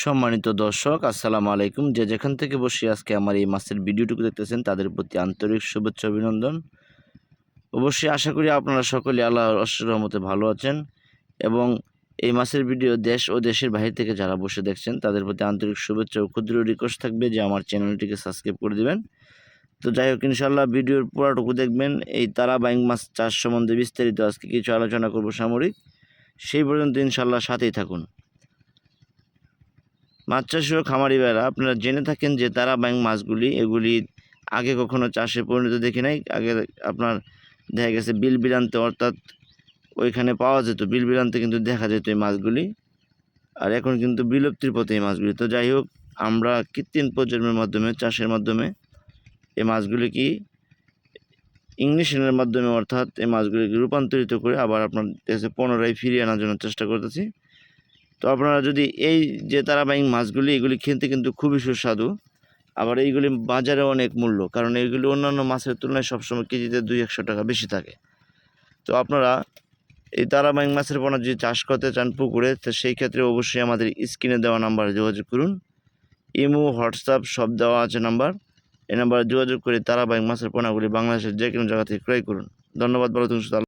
সম্মানিত দর্শক, আসসালামু আলাইকুম। যে যেখান থেকে বসে আজকে আমার এই মাছের ভিডিওটুকু দেখতেছেন, তাদের প্রতি আন্তরিক শুভেচ্ছা, অভিনন্দন। অবশ্যই আশা করি আপনারা সকলে আল্লাহ রহমতে ভালো আছেন এবং এই মাছের ভিডিও দেশ ও দেশের বাইরে থেকে যারা বসে দেখছেন, তাদের প্রতি আন্তরিক শুভেচ্ছা ও ক্ষুদ্র রিকোয়েস্ট থাকবে যে আমার চ্যানেলটিকে সাবস্ক্রাইব করে দিবেন। তো যাই হোক ইনশাল্লাহ ভিডিওর পুরাটুকু দেখবেন। এই তারা বাইং মাছ চাষ সম্বন্ধে বিস্তারিত আজকে কিছু আলোচনা করব সামরিক। সেই পর্যন্ত ইনশাল্লাহ সাথেই থাকুন। মাছ চাষি ও খামারি ভাইরা, আপনারা জেনে থাকেন যে তারা ব্যাং মাছগুলি, এগুলি আগে কখনো চাষে পরিণত দেখি নাই। আগে আপনার দেখা গেছে বিল বিরান্তে অর্থাৎ ওইখানে পাওয়া যেত বিল বিরান্তে কিন্তু দেখা যেত এই মাছগুলি। আর এখন কিন্তু বিলুপ্তির পথে এই মাছগুলি। তো যাই হোক আমরা কৃত্রিম প্রজন্মের মাধ্যমে, চাষের মাধ্যমে এই মাছগুলি কি ইংলিশের মাধ্যমে অর্থাৎ এই মাছগুলিকে রূপান্তরিত করে আবার আপনার দেশে পুনরায় ফিরিয়ে আনার জন্য চেষ্টা করতেছি। তো আপনারা যদি এই যে তারাবাহিক মাছগুলি, এগুলি খেতে কিন্তু খুবই সুস্বাদু। আবার এইগুলি বাজারে অনেক মূল্য, কারণ এইগুলি অন্যান্য মাছের তুলনায় সবসময় কেজিতে দুই একশো টাকা বেশি থাকে। তো আপনারা এই তারাবাহিক মাছের পোনা যদি চাষ করতে চান পুকুরে, তো সেই ক্ষেত্রে অবশ্যই আমাদের স্ক্রিনে দেওয়া নাম্বারে যোগাযোগ করুন। ইমো, হোয়াটসঅ্যাপ সব দেওয়া আছে নাম্বার। এই নাম্বারে যোগাযোগ করে তারাবাহিক মাছের পোনাগুলি বাংলাদেশের যে কোনো জায়গা থেকে ক্রয় করুন। ধন্যবাদ, ভালো তুমি